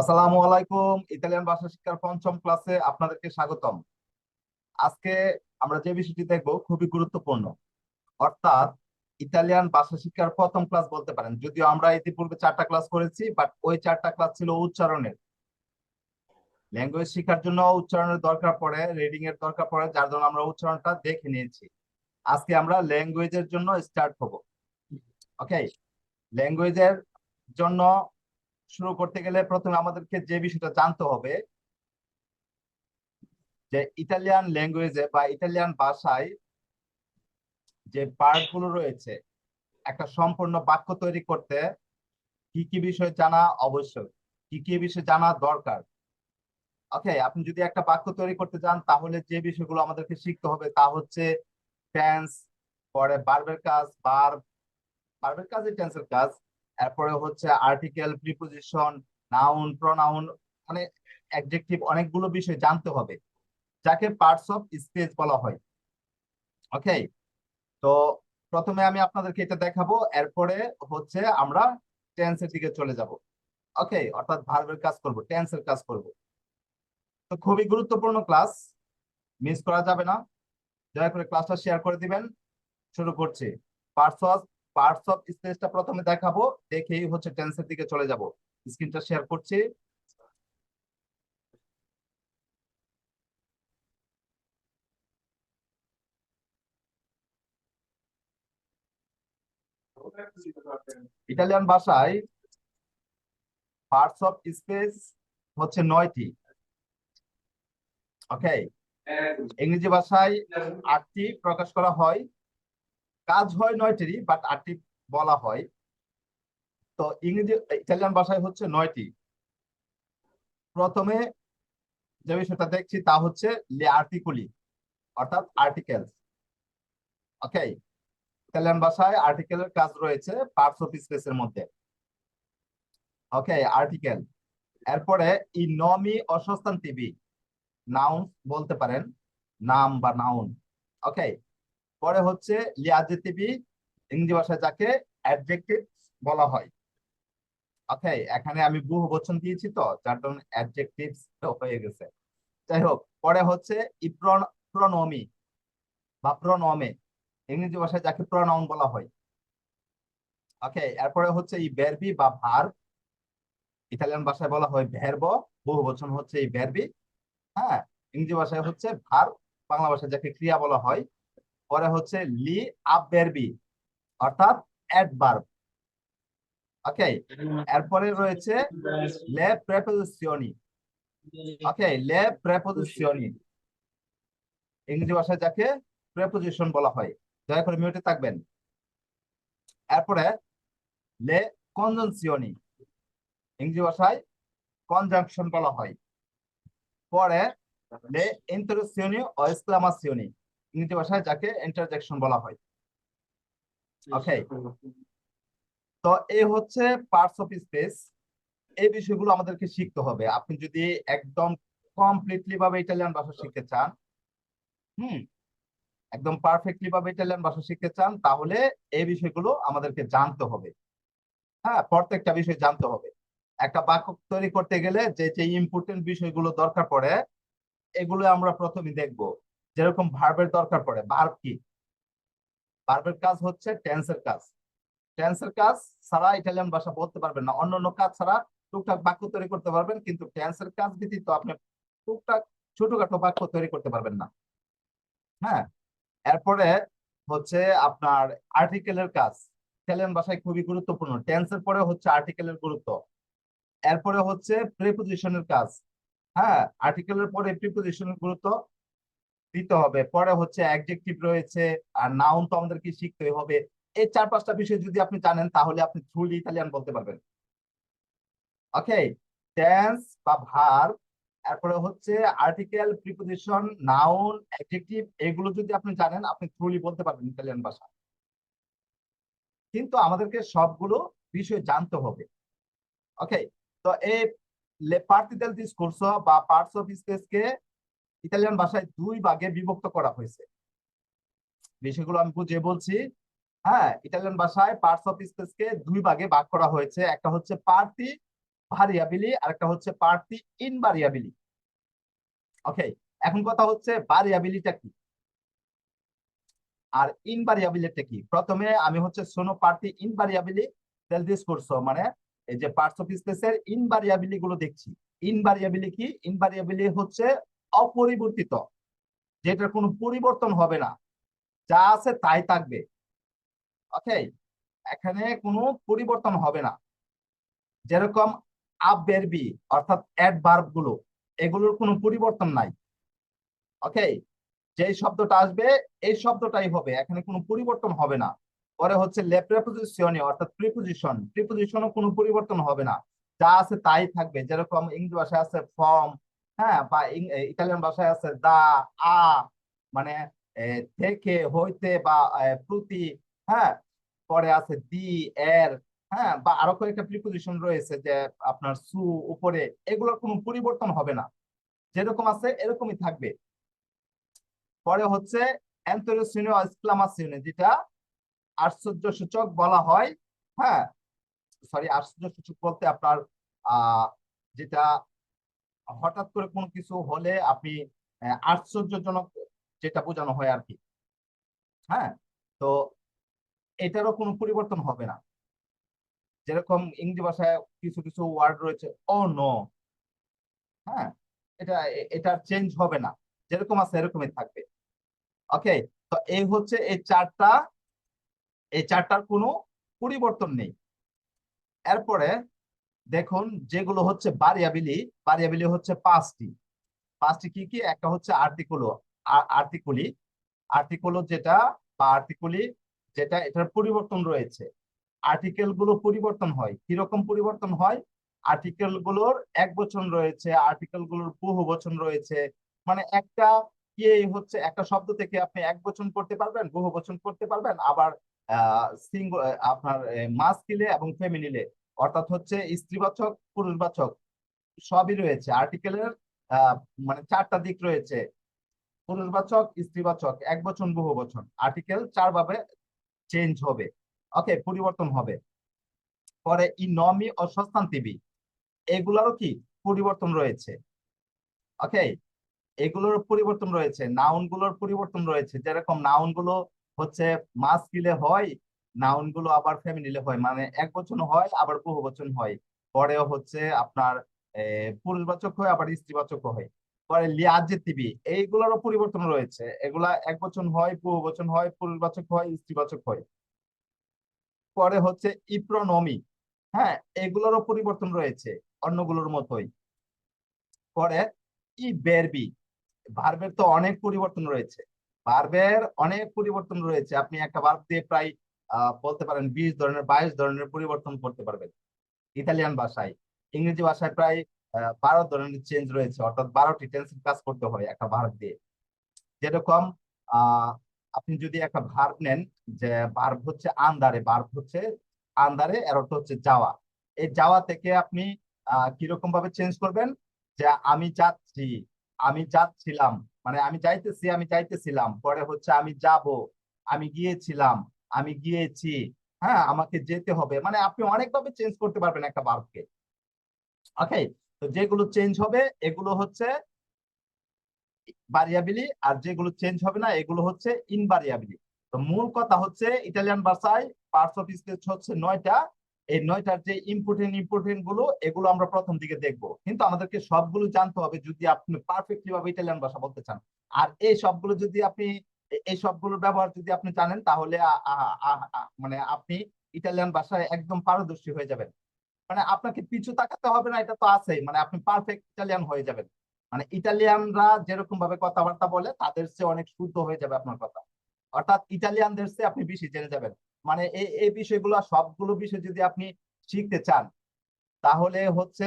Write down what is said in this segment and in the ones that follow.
আসসালামু আলাইকুম, ইতালিয়ান ভাষা শিক্ষার পঞ্চম ক্লাসে আপনাদেরকে স্বাগতম। আজকে আমরা যে বিষয়টি দেখব খুবই গুরুত্বপূর্ণ। অর্থাৎ ইতালিয়ান ভাষা শিক্ষার প্রথম ক্লাস বলতে পারেন। যদিও আমরা ইতিপূর্বে চারটা ক্লাস করেছি বাট ওই চারটা ক্লাস ছিল উচ্চারণের। ল্যাঙ্গুয়েজ শিক্ষার জন্য উচ্চারণের দরকার পড়ে রিডিং এর দরকার পড়ে, যার জন্য আমরা উচ্চারণটা দেখে নিয়েছি। আজকে আমরা ল্যাঙ্গুয়েজের জন্য স্টার্ট হব। ওকে ল্যাঙ্গুয়েজের জন্য শুরু করতে গেলে প্রথমে আমাদেরকে যে বিষয়টা জানতে হবে, যে ইতালিয়ান ল্যাঙ্গুয়েজে বা ইতালিয়ান ভাষায় যে পার্টগুলো রয়েছে, একটা সম্পূর্ণ বাক্য তৈরি করতে কি কি বিষয় জানা অবশ্যই, কি কি বিষয় জানা দরকার। ওকে আপনি যদি একটা বাক্য তৈরি করতে চান, তাহলে যে বিষয়গুলো আমাদেরকে শিখতে হবে তা হচ্ছে টেন্স পরে বার্বের কাজ বার বার্বের কাজই টেন্সের কাজ। এরপরে হচ্ছে আর্টিকেল প্রিপোজিশন নাউন প্রনাউন মানে অ্যাডজেক্টিভ অনেকগুলো বিষয় জানতে হবে, যাকে পার্টস অফ স্পেস বলা হয়। ওকে তো প্রথমে আমি আপনাদেরকে এটা দেখাবো, এরপরে হচ্ছে আমরা টেন্সের দিকে চলে যাব। ওকে অর্থাৎ ভার্বের কাজ করব টেন্সের কাজ করব। তো খুবই গুরুত্বপূর্ণ ক্লাস মিস করা যাবে না। দয়া করে ক্লাসটা শেয়ার করে দিবেন। শুরু করছি। পার্টস অফ পার্টস অফ স্পেসটা প্রথমে দেখাবো দেখেই হচ্ছে টেন্সের দিকে চলে যাব। স্ক্রিনটা শেয়ার করছি। ইটালিয়ান ভাষায় পার্টস অফ স্পেস হচ্ছে নয়টি। ওকে ইংরেজি ভাষায় আটটি প্রকাশ করা হয়। কাজ হয় নয়টিরই বাট আটটি বলা হয়। তো ইংরেজি ইটালিয়ান ভাষায় হচ্ছে নয়টি। প্রথমে যে বিষয়টা দেখছি তা হচ্ছে লে আর্টিকুলি অর্থাৎ আর্টিকেলস ওকে ইটালিয়ান ভাষায় আর্টিকেলের কাজ রয়েছে পার্টস অফ স্পেসের মধ্যে। ওকে আর্টিকেল এরপরে ই নমি অসস্থান টিভি নাউন বলতে পারেন, নাম বা নাউন ওকে পরে হচ্ছে লিয়াজেটিভি ইংরেজি ভাষায় যাকে অ্যাডজেক্টিভ বলা হয়। ওকে এখানে আমি বহু বচন দিয়েছি তো, যার জন্য অ্যাডজেক্টিভ হয়ে গেছে। যাই হোক, পরে হচ্ছে ইপ্রন প্রনমি বা প্রনমে ইংরেজি ভাষায় যাকে প্রনাউন বলা হয়। ওকে এরপরে হচ্ছে এই ভেরবি বা ভার ইতালিয়ান ভাষায় বলা হয় ভেরব বহু বচন হচ্ছে এই ভেরবি হ্যাঁ ইংরেজি ভাষায় হচ্ছে ভার বাংলা ভাষায় যাকে ক্রিয়া বলা হয়। পরে হচ্ছে লি আবভেরবি অর্থাৎ অ্যাডভার্ব ওকে এরপরে রয়েছে লে প্রেপোজিশনি ওকে লে প্রেপোজিশনি ইংরেজি ভাষায় যাকে প্রেপোজিশন বলা হয়, দয়া করে মিউটে থাকবেন। এরপরে লে কনজনসিয়নি ইংরেজি ভাষায় কনজাংশন বলা হয়। পরে লে ইন্টারসিয়নি ও এক্সক্লামাসিয়নি ইংরেজি ভাষায় যাকে ইন্টারজেকশন বলা হয়। ওকে তো এই হচ্ছে পার্টস অফ স্পেস এই বিষয়গুলো আমাদেরকে শিখতে হবে। আপনি যদি একদম কমপ্লিটলি ভাবে ইটালিয়ান ভাষা শিখতে চান হুম একদম পারফেক্টলি ভাবে ইটালিয়ান ভাষা শিখতে চান তাহলে এই বিষয়গুলো আমাদেরকে জানতে হবে। হ্যাঁ প্রত্যেকটা বিষয় জানতে হবে। একটা বাক্য তৈরি করতে গেলে যে যে ইম্পর্টেন্ট বিষয়গুলো দরকার পড়ে এগুলো আমরা প্রথমে দেখব। যেরকম ভার্বের দরকার পড়ে। ভার্ব কি? ভার্বের কাজ হচ্ছে টেন্সের কাজ। টেন্সের কাজ ছাড়া ইটালিয়ান ভাষা বলতে পারবেন না। অন্য অন্য কাজ ছাড়া টুকটাক বাক্য তৈরি করতে পারবেন, কিন্তু টেন্সের কাজ ব্যতীত আপনি টুকটাক ছোটখাটো বাক্য তৈরি করতে পারবেন না। হ্যাঁ? এরপরে হচ্ছে আপনার আর্টিকেলের কাজ। ইটালিয়ান ভাষায় খুবই গুরুত্বপূর্ণ। টেন্সের পরে হচ্ছে আর্টিকেলের গুরুত্ব। এরপরে হচ্ছে প্রিপোজিশনের কাজ। হ্যাঁ? আর্টিকেলের পরে প্রিপোজিশনের গুরুত্ব। দিতে হবে, পরে হচ্ছে অ্যাডজেক্টিভ রয়েছে, আর নাউন তো আমাদেরকে শিখতে হবে। এই চার পাঁচটা বিষয় যদি আপনি জানেন, তাহলে আপনি থ্রুলি ইতালিয়ান বলতে পারবেন। ওকে টেন্স বা ভার এরপরে হচ্ছে আর্টিকেল প্রিপোজিশন নাউন অ্যাডজেক্টিভ এগুলো যদি আপনি জানেন, আপনি থ্রুলি বলতে পারবেন ইতালিয়ান ভাষা। কিন্তু আমাদেরকে সবগুলো বিষয় জানতে হবে। ওকে তো এই লে পার্টি দেল ডিসকোর্স বা পার্টস অফ স্পেসকে ইতালিয়ান ভাষায় দুই ভাগে বিভক্ত করা হয়েছে। বিষয়গুলো আমি বুঝিয়ে বলছি। হ্যাঁ ইটালিয়ান ভাষায় পার্টস অফ স্পেসকে দুই ভাগে ভাগ করা হয়েছে। একটা হচ্ছে পার্টি ভারিয়াবিলি আর একটা হচ্ছে পার্টি ইনভারিয়াবিলি ওকে এখন কথা হচ্ছে ভারিয়াবিলিটা কি? আর ইনভারিয়াবিলিটি কি? প্রথমে আমি হচ্ছে সোনো পার্টি ইনভারিয়াবিলি সেল দিস করছ। মানে এই যে পার্টস অফ স্পেসের ইনভারিয়াবিলি গুলো দেখছি। ইনভারিয়াবিলি কি? ইনভারিয়াবিলি হচ্ছে অপরিবর্তিত, যেটার কোনো পরিবর্তন হবে না। যা আছে তাই থাকবে। ওকে এখানে কোনো পরিবর্তন হবে না। যেরকম আপ বেরবি অর্থাৎ অ্যাডভার্বগুলো, এগুলোর কোনো পরিবর্তন নাই। ওকে যে শব্দটা আসবে, এই শব্দটাই হবে। এখানে কোনো পরিবর্তন হবে না। পরে হচ্ছে লে প্রেপোজিশনে অর্থাৎ প্রিপোজিশন প্রিপোজিশনও কোনো পরিবর্তন হবে না। যা আছে তাই থাকবে। যেরকম ইংরেজি ভাষায় আছে ফর্ম হ্যাঁ বা ইতালিয়ান ভাষায় আছে দা, আ মানে থেকে হইতে, বা প্রতি হ্যাঁ পরে আছে দি, এর হ্যাঁ বা আরও কয়েকটা প্রিপোজিশন রয়েছে যে আপনার সু, উপরে, এগুলোর কোনো পরিবর্তন হবে না। যেরকম আছে, এরকমই থাকবে। পরে হচ্ছে যেটা আশ্চর্য সূচক বলা হয় হ্যাঁ সরি আশ্চর্য সূচক বলতে আপনার আহ যেটা হঠাৎ করে কোনো কিছু হলে আপনি আশ্চর্যজনক যেটা বোঝানো হয় আর কি হ্যাঁ? তো এটারও কোনো পরিবর্তন হবে না। যেরকম ইংরেজি ভাষায় কিছু কিছু ওয়ার্ড রয়েছে, ও নো হ্যাঁ? এটা এটা চেঞ্জ হবে না। যেরকম আছে এরকমই থাকবে। ওকে তো এই হচ্ছে এই চারটা, এই চারটার কোনো পরিবর্তন নেই। এরপরে দেখুন, যেগুলো হচ্ছে ভারিয়াবিলি ভারিয়াবিলি হচ্ছে পাঁচটি। পাঁচটি কি কি? একটা হচ্ছে আর্টিকুলো আর্টিকুলি আর্টিকুলো যেটা বা আর্টিকুলি যেটা, এটার পরিবর্তন রয়েছে। আর্টিকেলগুলো পরিবর্তন হয়। কীরকম পরিবর্তন হয়? আর্টিকেলগুলোর এক বচন রয়েছে আর্টিকেলগুলোর বহু বচন রয়েছে। মানে একটা কি হচ্ছে, একটা শব্দ থেকে আপনি এক বচন করতে পারবেন, বহু বচন করতে পারবেন। আবার সিঙ্গ আপনার মাস্কিলে এবং ফেমিনিলে অর্থাৎ হচ্ছে স্ত্রীবাচক, পুরুষবাচক সবই রয়েছে। আর্টিকেলের মানে চারটা দিক রয়েছে। পুরুষবাচক, স্ত্রীবাচক, এক বচন, বহু বচন। আর্টিকেল চার ভাবে চেঞ্জ হবে। ওকে পরিবর্তন হবে। পরে ই ইনমি ও সস্তান্তিবি এগুলারও কি পরিবর্তন রয়েছে? ওকে এগুলোর পরিবর্তন রয়েছে। নাউনগুলোর পরিবর্তন রয়েছে। যেরকম নাউনগুলো হচ্ছে মাস্কিলে হয় নাউনগুলো আবার ফেমিনিলে হয়। মানে এক বচন হয়, আবার বহু বচন হয়। পরেও হচ্ছে আপনার পুরুষবাচক হয়, আবার স্ত্রীবাচক হয়। পরে লিয়াজেতিবি, এইগুলোরও পরিবর্তন রয়েছে। এগুলা এক বচন হয়, বহু বচন হয়, পুরুষবাচক হয়, স্ত্রীবাচক হয়। পরে হচ্ছে ইপ্রোনমি হ্যাঁ এগুলোরও পরিবর্তন রয়েছে অন্যগুলোর মতোই। পরে ই বেরবি ভার্বের তো অনেক পরিবর্তন রয়েছে। ভার্বের অনেক পরিবর্তন রয়েছে। আপনি একটা ভার্ব দিয়ে প্রায় বলতে পারেন বিশ ধরনের, বাইশ ধরনের পরিবর্তন করতে পারবেন। ইতালিয়ান ভাষায়। ইংরেজি ভাষায় প্রায় বারো ধরনের চেঞ্জ রয়েছে, অর্থাৎ বারোটি টেন্সের কাজ করতে হয় একটা ভার্ব দিয়ে। যেরকম আপনি যদি একটা ভার্ব নেন, যে ভার্ব হচ্ছে আন্দারে ভার্ব হচ্ছে আন্দারে এর অর্থ হচ্ছে যাওয়া। এই যাওয়া থেকে আপনি কীরকম ভাবে চেঞ্জ করবেন? যে আমি যাচ্ছি, আমি যাচ্ছিলাম মানে আমি যাইতেছি, আমি যাইতেছিলাম, পরে হচ্ছে আমি যাব, আমি গিয়েছিলাম আমি গিয়েছি হ্যাঁ আমাকে যেতে হবে। মানে আপনি অনেকভাবে চেঞ্জ করতে পারবেন একটা ভার্বকে ওকে তো যেগুলো চেঞ্জ হবে, এগুলো হচ্ছে ভারিয়াবিলি আর যেগুলো চেঞ্জ হবে না, এগুলো হচ্ছে ইনভারিয়াবিলি তো মূল কথা হচ্ছে ইটালিয়ান ভাষায় পার্টস অফ স্পিচ হচ্ছে নয়টা। এই নয়টার যে ইম্পর্টেন্ট ইম্পর্টেন্টগুলো, এগুলো আমরা প্রথম দিকে দেখব। কিন্তু আমাদেরকে সবগুলো জানতে হবে যদি আপনি পারফেক্টলি ভাবে ইটালিয়ান ভাষা বলতে চান। আর এই সবগুলো যদি আপনি এই সবগুলোর ব্যবহার যদি আপনি জানেন, তাহলে মানে আপনি ইটালিয়ান ভাষায় একদম পারদর্শী হয়ে যাবেন। মানে আপনাকে পিছু তাকাতে হবে না, এটা তো আছেই। মানে আপনি পারফেক্ট ইটালিয়ান হয়ে যাবেন। মানে ইটালিয়ানরা যেরকম ভাবে কথাবার্তা বলে, তাদের চেয়ে অনেক শুদ্ধ হয়ে যাবে আপনার কথা। অর্থাৎ ইটালিয়ানদের চেয়ে আপনি বেশি জেনে যাবেন। মানে এই এই বিষয়গুলো, সবগুলো বিষয় যদি আপনি শিখতে চান, তাহলে হচ্ছে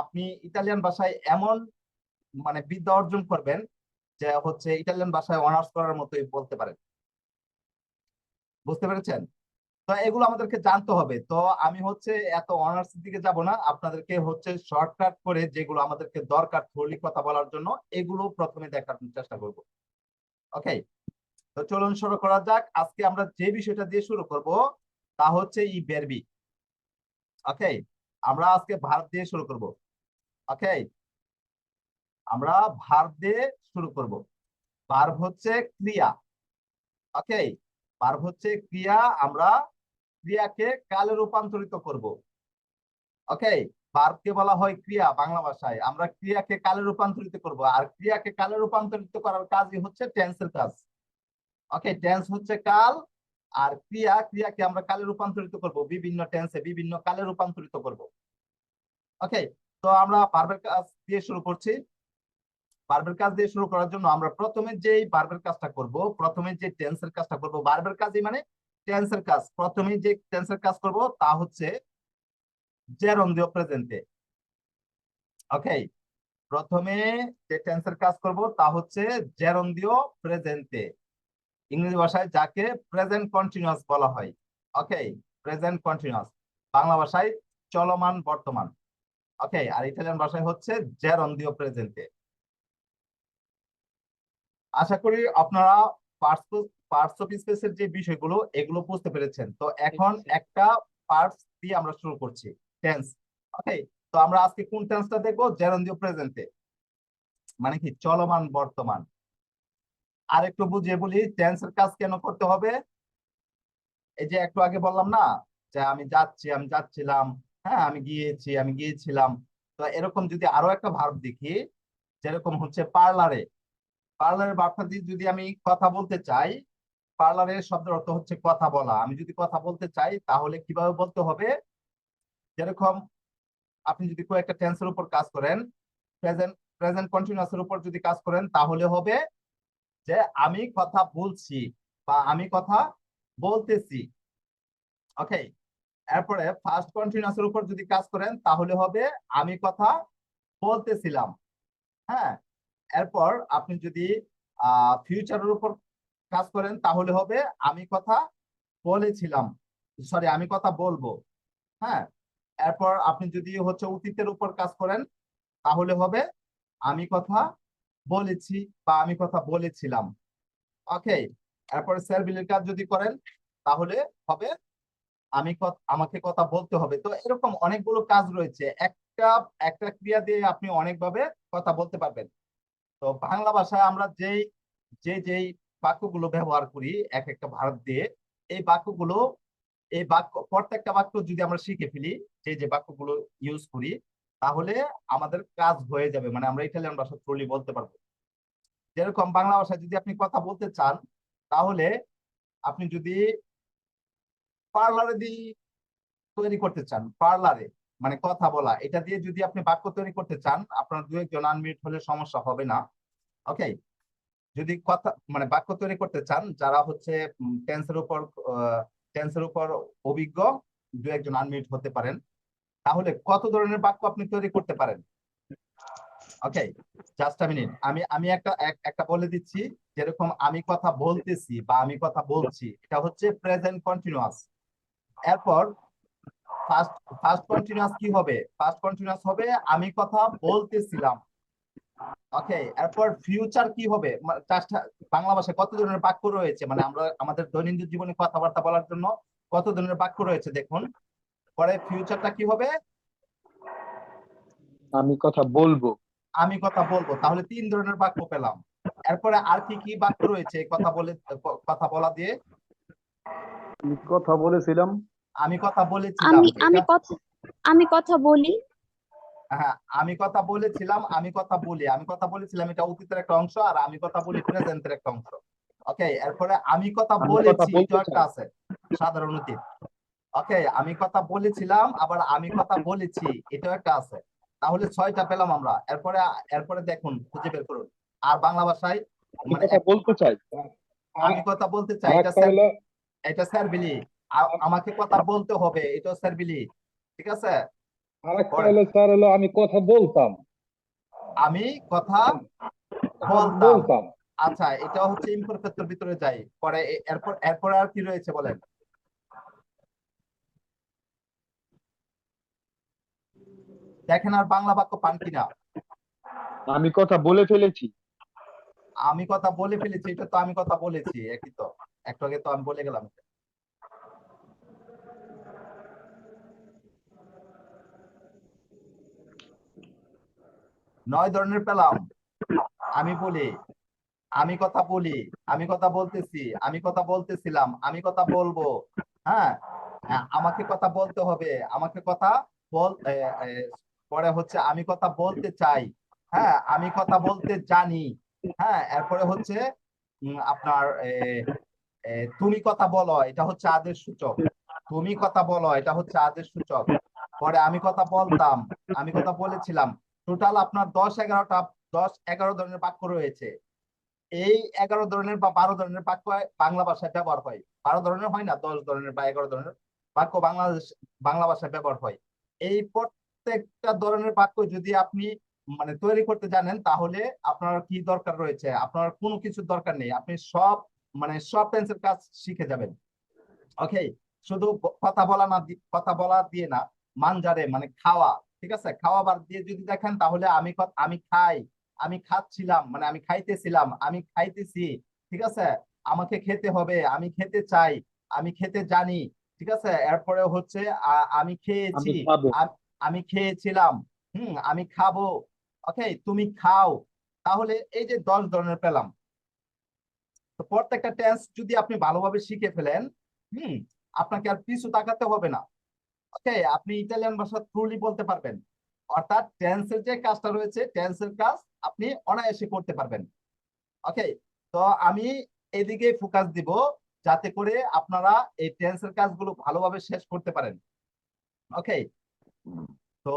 আপনি ইটালিয়ান ভাষায় এমন মানে বিদ্যা অর্জন করবেন যে হচ্ছে ইটালিয়ান ভাষায় অনার্স করার মতোই বলতে পারেন। বুঝতে পেরেছেন? তো এগুলো আমাদেরকে জানতে হবে। তো আমি হচ্ছে এত অনার্স দিকে যাব না। আপনাদেরকে হচ্ছে শর্টকাট করে যেগুলো আমাদেরকে দরকার থ্রুলি কথা বলার জন্য, এগুলো প্রথমে দেখার চেষ্টা করব। ওকে তো চলুন শুরু করা যাক। আজকে আমরা যে বিষয়টা দিয়ে শুরু করব, তা হচ্ছে ই বেরবি ওকে আমরা আজকে ভারত দিয়ে শুরু করব। ওকে আমরা ভার্ব দিয়ে শুরু করব। ভার্ব হচ্ছে ক্রিয়া। ওকে ভার্ব হচ্ছে ক্রিয়া, আমরা ক্রিয়াকে কালে রূপান্তরিত করব। ওকে ভার্বকে বলা হয় ক্রিয়া বাংলা ভাষায়। আমরা ক্রিয়াকে কালে রূপান্তরিত করব। আর ক্রিয়াকে কালে রূপান্তরিত করার কাজই হচ্ছে টেন্সের কাজ। ওকে টেন্স হচ্ছে কাল, আর ক্রিয়া, ক্রিয়াকে আমরা কালে রূপান্তরিত করব। বিভিন্ন টেন্সে বিভিন্ন কালে রূপান্তরিত করব। ওকে তো আমরা ভার্বের কাজ দিয়ে শুরু করছি। ভার্বের কাজ দিয়ে শুরু করার জন্য আমরা প্রথমে যেই ভার্বের কাজটা করব, প্রথমে যে টেন্সের কাজটা করব ভার্বের কাজই মানে টেন্সের কাজ। প্রথমে যে টেন্সের কাজ করব তা হচ্ছে জেরন্দিও প্রেজেন্টে ওকে প্রথমে যে টেন্সের কাজ করব তা হচ্ছে জেরন্দিও প্রেজেন্টে ইংরেজি ভাষায় যাকে প্রেজেন্ট কন্টিনিউয়াস বলা হয়। ওকে প্রেজেন্ট কন্টিনিউয়াস বাংলা ভাষায় চলমান বর্তমান। ওকে আর ইটালিয়ান ভাষায় হচ্ছে জেরন্দিও প্রেজেন্টে আশা করি আপনারা পার্টস অফ স্পেসের যে বিষয়গুলো এগুলো বুঝতে পেরেছেন। তো এখন একটা পার্টস দিয়ে আমরা শুরু করছি। টেন্স ওকে তো আমরা আজকে কোন টেন্সটা দেখব? জেরন্দিও প্রেজেন্টে মানে কি? চলমান বর্তমান। আর একটু বুঝিয়ে বলি টেন্সের কাজ কেন করতে হবে? এই যে একটু আগে বললাম না যে আমি যাচ্ছি আমি যাচ্ছিলাম হ্যাঁ আমি গিয়েছি আমি গিয়েছিলাম। তো এরকম যদি আরও একটা ভার্ব দেখি যেরকম হচ্ছে পার্লারে পার্লারের ভার্বটা দিয়ে যদি আমি কথা বলতে চাই, পার্লারের শব্দের অর্থ হচ্ছে কথা বলা। আমি যদি কথা বলতে চাই, তাহলে কীভাবে বলতে হবে? যেরকম আপনি যদি কয়েকটা টেন্সের উপর কাজ করেন প্রেজেন্ট প্রেজেন্ট উপর যদি কাজ করেন, তাহলে হবে যে আমি কথা বলছি বা আমি কথা বলতেছি। ওকে এরপরে ফার্স্ট কন্টিনিউয়াস এর উপর যদি কাজ করেন, তাহলে হবে আমি কথা বলতেছিলাম। হ্যাঁ? এরপর আপনি যদি ফিউচারের উপর কাজ করেন, তাহলে হবে আমি কথা বলেছিলাম। সরি আমি কথা বলব। হ্যাঁ? এরপর আপনি যদি হচ্ছে অতীতের উপর কাজ করেন, তাহলে হবে আমি কথা বলেছি বা আমি কথা বলেছিলাম। ওকে এরপরে স্যারবিলের কাজ যদি করেন, তাহলে হবে আমি আমাকে কথা বলতে হবে। তো এরকম অনেকগুলো কাজ রয়েছে। একটা একটা ক্রিয়া দিয়ে আপনি অনেকভাবে কথা বলতে পারবেন। তো বাংলা ভাষায় আমরা যেই, যে যেই বাক্যগুলো ব্যবহার করি, এক একটা ভারত দিয়ে, এই বাক্যগুলো, এই বাক্য, প্রত্যেকটা বাক্য যদি আমরা শিখে ফেলি, যে যে বাক্যগুলো ইউজ করি, তাহলে আমাদের কাজ হয়ে যাবে। মানে আমরা ইটালিয়ান ভাষা ট্রলি বলতে পারব। যেরকম বাংলা ভাষায় যদি আপনি কথা বলতে চান, তাহলে আপনি যদি পার্লারে দিয়ে তৈরি করতে চান পার্লারে মানে কথা বলা, এটা দিয়ে যদি আপনি বাক্য তৈরি করতে চান, আপনার দু একজন আনমিট হলে সমস্যা হবে না। ওকে যদি কথা মানে বাক্য তৈরি করতে চান, যারা হচ্ছে টেন্সের উপর টেন্সের উপর অভিজ্ঞ, দু একজন আনমিট হতে পারেন। তাহলে কত ধরনের বাক্য আপনি তৈরি করতে পারেন? ওকে জাস্ট মিনিট আমি আমি একটা একটা বলে দিচ্ছি, যেরকম আমি কথা বলতেছি বা আমি কথা বলছি, এটা হচ্ছে প্রেজেন্ট কন্টিনিউয়াস এরপর ফার্স্ট ফার্স্ট কন্টিনিউয়াস কি হবে? ফার্স্ট কন্টিনিউয়াস হবে আমি কথা বলতেছিলাম। ওকে এরপর ফিউচার কি হবে? বাংলা ভাষায় কত ধরনের বাক্য রয়েছে? মানে আমরা আমাদের দৈনন্দিন জীবনে কথাবার্তা বলার জন্য কত ধরনের বাক্য রয়েছে? দেখুন পরে ফিউচারটা কি হবে? আমি কথা বলব। আমি কথা বলব। তাহলে তিন ধরনের বাক্য পেলাম। এরপরে আর কি কি বাক্য রয়েছে? কথা বলে কথা বলা দিয়ে। কথা বলেছিলাম। আমি কথা বলেছিলাম আমি আমি কথা আমি কথা বলি হ্যাঁ আমি কথা বলেছিলাম আমি কথা বলি আমি কথা বলেছিলাম এটা অতীতের একটা অংশ আর আমি কথা বলি প্রেজেন্টের একটা অংশ ওকে এরপরে আমি কথা বলেছি এটা একটা আছে সাধারণ অতীত ওকে আমি কথা বলেছিলাম আবার আমি কথা বলেছি এটাও একটা আছে তাহলে ছয়টা পেলাম আমরা এরপরে এরপরে দেখুন খুঁজে বের করুন আর বাংলা ভাষায় মানে বলতে চাই আমি কথা বলতে চাই এটা স্যার এটা স্যারবিলি আ- আমাকে কথা বলতে হবে এটা স্যার বিলি ঠিক আছে? আরেকটা হলো স্যার হলো আমি কথা বলতাম। আমি কথা বলতাম। বলতাম। আচ্ছা এটা হচ্ছে ইমপারফেক্টর ভিতরে যাই পরে এরপর এরপর আর কি রয়েছে বলেন? দেখেন আর বাংলা বাক্য পান কিনা। আমি কথা বলে ফেলেছি। আমি কথা বলে ফেলেছি এটা তো আমি কথা বলেছি একই তো। একটু আগে তো আমি বলে গেলাম। নয় ধরনের পেলাম। আমি বলি, আমি কথা বলি, আমি কথা বলতেছি, আমি কথা বলতেছিলাম, আমি কথা বলব হ্যাঁ? আ- আমাকে কথা বলতে হবে, আমাকে কথা বল পরে হচ্ছে আমি কথা বলতে চাই হ্যাঁ? আমি কথা বলতে জানি হ্যাঁ? এরপরে হচ্ছে আপনার তুমি কথা বলো, এটা হচ্ছে আদেশ সূচক। তুমি কথা বলো, এটা হচ্ছে আদেশ সূচক। পরে আমি কথা বলতাম, আমি কথা বলেছিলাম টোটাল আপনার দশ এগারোটা, দশ এগারো ধরনের বাক্য রয়েছে। এই এগারো ধরনের বা বারো ধরনের বাক্য বাংলা ভাষায় ব্যবহার হয়। বারো ধরনের হয় না, দশ ধরনের বা এগারো ধরনের বাক্য বাংলাদেশ, বাংলা ভাষায় ব্যবহার হয়। এই প্রত্যেকটা ধরনের বাক্য যদি আপনি মানে তৈরি করতে জানেন, তাহলে আপনার কি দরকার রয়েছে? আপনার কোনো কিছুর দরকার নেই। আপনি সব মানে সব টেন্সের কাজ শিখে যাবেন। ওকে শুধু কথা বলা না কথা বলা দিয়ে না মানজারে মানে খাওয়া ঠিক আছে? খাওয়া বাদ দিয়ে যদি দেখেন তাহলে আমি আমি খাই। আমি খাচ্ছিলাম মানে আমি খাইতেছিলাম আমি খাইতেছি ঠিক আছে? আমাকে খেতে হবে আমি খেতে চাই আমি খেতে জানি ঠিক আছে? এরপরে হচ্ছে আমি খেয়েছি আমি খেয়েছিলাম হুম আমি খাব। ওকে তুমি খাও। তাহলে এই যে দশ ধরনের পেলাম। তো প্রত্যেকটা টেন্স যদি আপনি ভালোভাবে শিখে ফেলেন হুম আপনাকে আর পিছু তাকাতে হবে না। ওকে আপনি ইটালিয়ান ভাষা ট্রুলি বলতে পারবেন। অর্থাৎ টেন্সের যে কাজটা রয়েছে টেন্সের কাজ আপনি অনায়াসে করতে পারবেন। ওকে তো আমি এদিকে ফোকাস দিব যাতে করে আপনারা এই টেন্সের কাজগুলো ভালোভাবে শেষ করতে পারেন। ওকে তো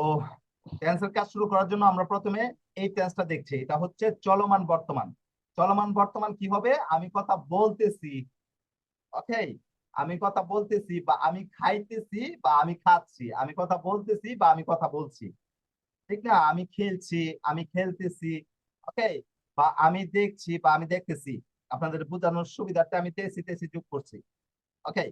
টেন্সের কাজ শুরু করার জন্য আমরা প্রথমে এই টেন্সটা দেখছি। এটা হচ্ছে চলমান বর্তমান। চলমান বর্তমান কি হবে? আমি কথা বলতেছি। ওকে আমি কথা বলতেছি বা আমি খাইতেছি বা আমি খাচ্ছি। আমি কথা বলতেছি বা আমি কথা বলছি। ঠিক না? আমি খেলছি আমি খেলতেছি ওকে বা আমি দেখছি বা আমি দেখতেছি। আপনাদের বোঝানোর সুবিধার্থে আমি তেসি তেসি যোগ করছি ওকে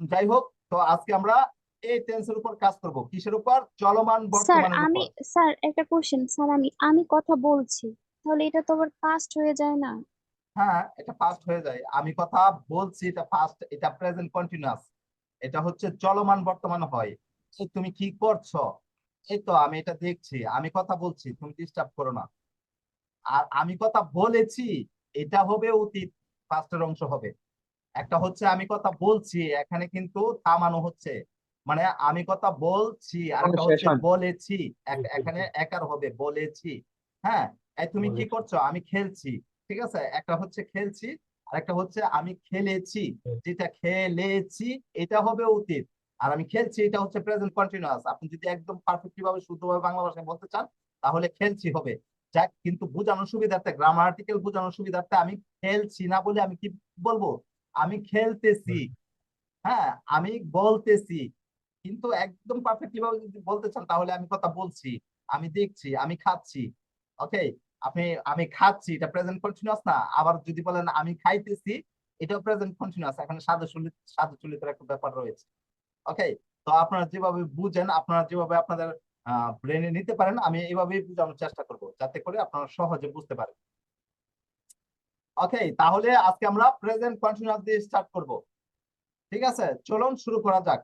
যাই হোক তো আজকে আমরা এই টেন্সের উপর কাজ করব। কিসের উপর? চলমান স্যার আমি স্যার একটা কোশ্চেন স্যার আমি আমি কথা বলছি। তাহলে এটা তো আবার পাস্ট হয়ে যায় না। হ্যাঁ এটা ফাস্ট হয়ে যায়। আমি কথা বলছি এটা ফাস্ট এটা প্রেজেন্ট কন্টিনিউয়াস এটা হচ্ছে চলমান বর্তমান হয়। তুমি কি করছ। এই তো আমি এটা দেখছি। আমি কথা বলছি তুমি ডিস্টার্ব করো না। আর আমি কথা বলেছি এটা হবে অতীত ফার্স্টের অংশ হবে। একটা হচ্ছে আমি কথা বলছি এখানে কিন্তু থামানো হচ্ছে। মানে আমি কথা বলছি আর একটা হচ্ছে বলেছি এখানে একার হবে বলেছি। হ্যাঁ এই তুমি কি করছ? আমি খেলছি। ঠিক আছে? একটা হচ্ছে খেলছি আর একটা হচ্ছে আমি খেলেছি। যেটা খেলেছি এটা হবে অতীত। আর আমি খেলছি এটা হচ্ছে প্রেজেন্ট কন্টিনিউয়াস আপনি যদি একদম পারফেক্টলি ভাবে শুদ্ধভাবে বাংলা ভাষায় বলতে চান তাহলে খেলছি হবে। যাক কিন্তু বোঝানোর সুবিধার্থে গ্রামার আর্টিকেল বোঝানোর সুবিধার্থে আমি খেলছি না বলে আমি কি বলব? আমি খেলতেছি। হ্যাঁ আমি বলতেছি। কিন্তু একদম পারফেক্টলি ভাবে যদি বলতে চান তাহলে আমি কথা বলছি আমি দেখছি আমি খাচ্ছি। ওকে আপনি, আমি খাচ্ছি, এটা প্রেজেন্ট কন্টিনিউয়াস না। আবার যদি বলেন আমি খাইতেছি, এটাও প্রেজেন্ট কন্টিনিউয়াস এখানে সাদা চলিত সাদা চলিতের একটা ব্যাপার রয়েছে। ওকে তো আপনারা যেভাবে বুঝেন, আপনারা যেভাবে আপনাদের ব্রেনে নিতে পারেন, আমি এইভাবেই বোঝানোর চেষ্টা করব, যাতে করে আপনারা সহজে বুঝতে পারেন। ওকে তাহলে আজকে আমরা প্রেজেন্ট কন্টিনিউয়াস দিয়ে স্টার্ট করব। ঠিক আছে? চলুন শুরু করা যাক।